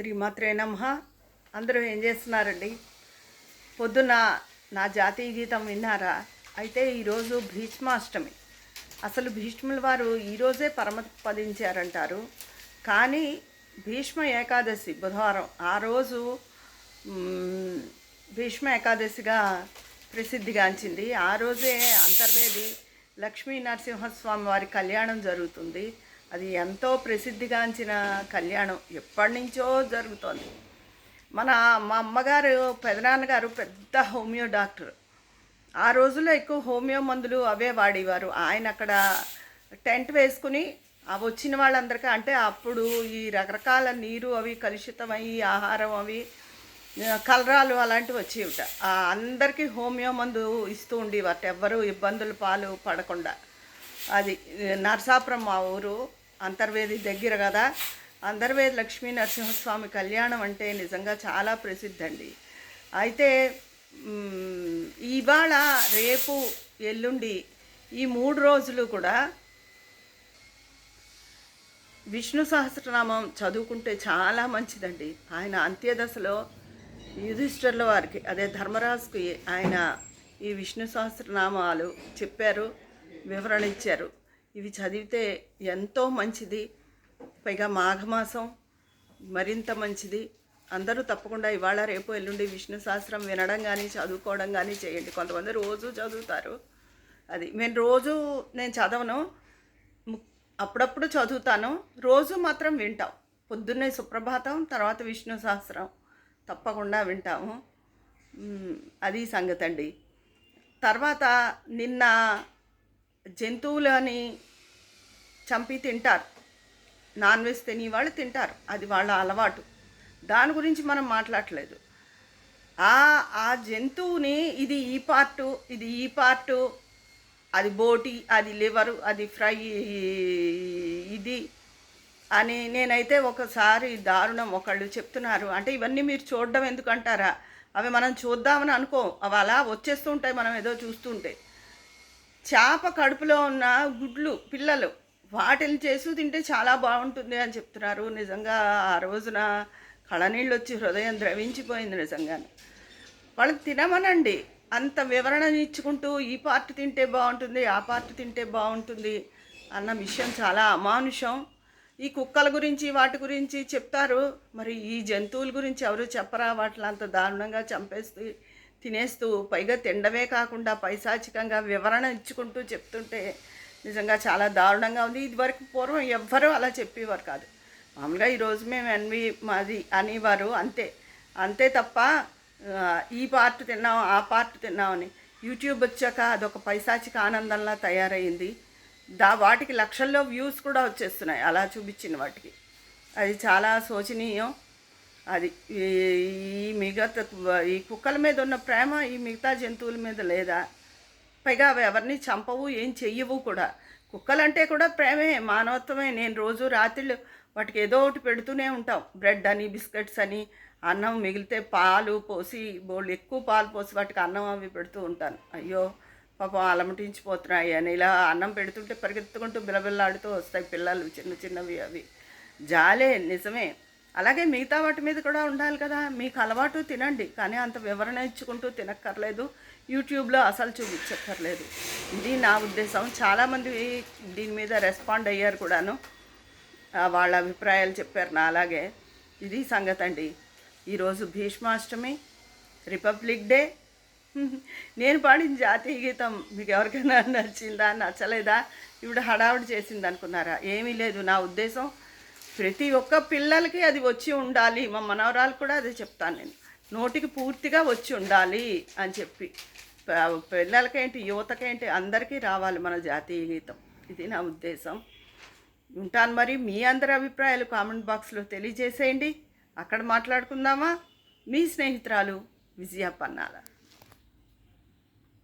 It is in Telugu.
శ్రీమాత్రే నమ. అందరూ ఏం చేస్తున్నారండి? పొద్దున నా జాతీయ గీతం విన్నారా? అయితే ఈరోజు భీష్మాష్టమి. అసలు భీష్ముల వారు ఈరోజే పరమపదించారంటారు. కానీ భీష్మ ఏకాదశి బుధవారం ఆ రోజు భీష్మ ఏకాదశిగా ప్రసిద్ధిగాంచింది. ఆ రోజే అంతర్వేది లక్ష్మీ నరసింహస్వామి వారి కళ్యాణం జరుగుతుంది. అది ఎంతో ప్రసిద్ధిగాంచిన కళ్యాణం ఎప్పటి నుంచో జరుగుతోంది. మన మా అమ్మగారు పెదనాన్నగారు పెద్ద హోమియో డాక్టర్. ఆ రోజుల్లో ఎక్కువ హోమియో మందులు అవే వాడేవారు. ఆయన అక్కడ టెంట్ వేసుకుని అవి వచ్చిన వాళ్ళందరికీ అంటే అప్పుడు ఈ రకరకాల నీరు అవి కలుషితమయ్యి ఆహారం అవి కలరాలు అలాంటివి వచ్చేవిట. అందరికీ హోమియో మందు ఇస్తూ ఉండేవారు ఎవ్వరూ ఇబ్బందులు పాలు పడకుండా. అది నరసాపురం మా ఊరు అంతర్వేది దగ్గర కదా. అంతర్వేది లక్ష్మీ నరసింహస్వామి కళ్యాణం అంటే నిజంగా చాలా ప్రసిద్ధి అండి అయితే ఇవాళ రేపు ఎల్లుండి ఈ మూడు రోజులు కూడా విష్ణు సహస్రనామం చదువుకుంటే చాలా మంచిదండి. ఆయన అంత్యదశలో యుధిష్ఠర్ల వారికి అదే ధర్మరాజుకి ఆయన ఈ విష్ణు సహస్రనామాలు చెప్పారు వివరణ ఇచ్చారు. ఇవి చదివితే ఎంతో మంచిది. పైగా మాఘమాసం మరింత మంచిది. అందరూ తప్పకుండా ఇవాళ రేపు ఎల్లుండి విష్ణు సహస్రం వినడం కానీ చదువుకోవడం కానీ చేయండి. కొంతమంది రోజు చదువుతారు. అది నేను రోజు నేను చదవను. అప్పుడప్పుడు చదువుతాను. రోజు మాత్రం వింటాం. పొద్దున్నే సుప్రభాతం తర్వాత విష్ణు సహస్రం. తప్పకుండా వింటాము. అది సంగతి అండి తర్వాత నిన్న జంతువులని చంపి తింటారు. నాన్ వెజ్ తిని వాళ్ళు తింటారు. అది వాళ్ళ అలవాటు. దాని గురించి మనం మాట్లాడట్లేదు ఆ ఆ జంతువుని ఇది ఈ పార్టు ఇది ఈ పార్టు అది బోటి అది లివరు అది ఫ్రై ఇది అని నేనైతే ఒకసారి దారుణం ఒకళ్ళు చెప్తున్నారు. అంటే ఇవన్నీ మీరు చూడడం ఎందుకంటారా? అవి మనం చూద్దామని అనుకో. అవి అలా వచ్చేస్తుంటాయి మనం ఏదో చూస్తుంటే. చేప కడుపులో ఉన్న గుడ్లు పిల్లలు వాటిని చేసి తింటే చాలా బాగుంటుంది అని చెప్తున్నారు. నిజంగా ఆ రోజున కళనీళ్ళు వచ్చి హృదయం ద్రవించిపోయింది నిజంగా వాళ్ళు తినమనండి. అంత వివరణ ఇచ్చుకుంటూ ఈ పార్ట్ తింటే బాగుంటుంది ఆ పార్ట్ తింటే బాగుంటుంది అన్న విషయం చాలా అమానుషం. ఈ కుక్కల గురించి వాటి గురించి చెప్తారు. మరి ఈ జంతువుల గురించి ఎవరు చెప్పరా? వాటిని అంత దారుణంగా చంపేస్తే తినేస్తూ పైగా తినడమే కాకుండా పైశాచికంగా వివరణ ఇచ్చుకుంటూ చెప్తుంటే నిజంగా చాలా దారుణంగా ఉంది. ఇదివరకు పూర్వం ఎవ్వరూ అలా చెప్పేవారు కాదు. మామూలుగా ఈరోజు మేము ఎన్వి మాది అనేవారు అంతే. అంతే తప్ప ఈ పార్ట్ తిన్నాం ఆ పార్ట్ తిన్నామని యూట్యూబ్ వచ్చాక అదొక పైశాచిక ఆనందంలా తయారైంది. దా వాటికి లక్షల్లో వ్యూస్ కూడా వచ్చేస్తున్నాయి. అలా చూపించిన వాటికి. అది చాలా శోచనీయం. అది ఈ ఈ మిగతా ఈ కుక్కల మీద ఉన్న ప్రేమ ఈ మిగతా జంతువుల మీద లేదా. పైగా అవి ఎవరిని చంపవు ఏం చెయ్యవు కూడా. కుక్కలంటే కూడా ప్రేమే మానవత్వమే. నేను రోజు రాత్రిళ్ళు వాటికి ఏదో ఒకటి పెడుతూనే ఉంటాం. బ్రెడ్ అని బిస్కెట్స్ అని అన్నం మిగిలితే పాలు పోసి బోళ్ళు ఎక్కువ పాలు పోసి వాటికి అన్నం అవి పెడుతూ ఉంటాను. అయ్యో పాపం అలమటించిపోతున్నాయి అని. ఇలా అన్నం పెడుతుంటే పరిగెత్తుకుంటూ బిలబిల్లాడుతూ వస్తాయి పిల్లలు చిన్న చిన్నవి అవి. జాలే నిజమే. అలాగే మిగతా వాటి మీద కూడా ఉండాలి కదా. మీకు అలవాటు తినండి కానీ అంత వివరణ ఇచ్చుకుంటూ తినక్కర్లేదు. యూట్యూబ్లో అసలు చూపించక్కర్లేదు. ఇది నా ఉద్దేశం. చాలామంది దీని మీద రెస్పాండ్ అయ్యారు కూడాను. వాళ్ళ అభిప్రాయాలు చెప్పారు నా అలాగే. ఇది సంగతి అండి. ఈరోజు భీష్మాష్టమి రిపబ్లిక్ డే. నేను పాడిన జాతీయ గీతం మీకు ఎవరికైనా నచ్చిందా నచ్చలేదా? ఇప్పుడు హడావుడి చేసింది అనుకున్నారా? ఏమీ లేదు నా ఉద్దేశం ప్రతి ఒక్క పిల్లలకి అది వచ్చి ఉండాలి. మా మనవరాలు కూడా అదే చెప్తాను నేను. నోటికి పూర్తిగా వచ్చి ఉండాలి అని చెప్పి. పిల్లలకేంటి యువతకేంటి అందరికీ రావాలి మన జాతీయ గీతం. ఇది నా ఉద్దేశం. ఉంటాను మరి మీ అందరి అభిప్రాయాలు కామెంట్ బాక్స్లో తెలియజేసేయండి. అక్కడ మాట్లాడుకుందామా? మీ స్నేహితురాలు విజయ పన్నాల.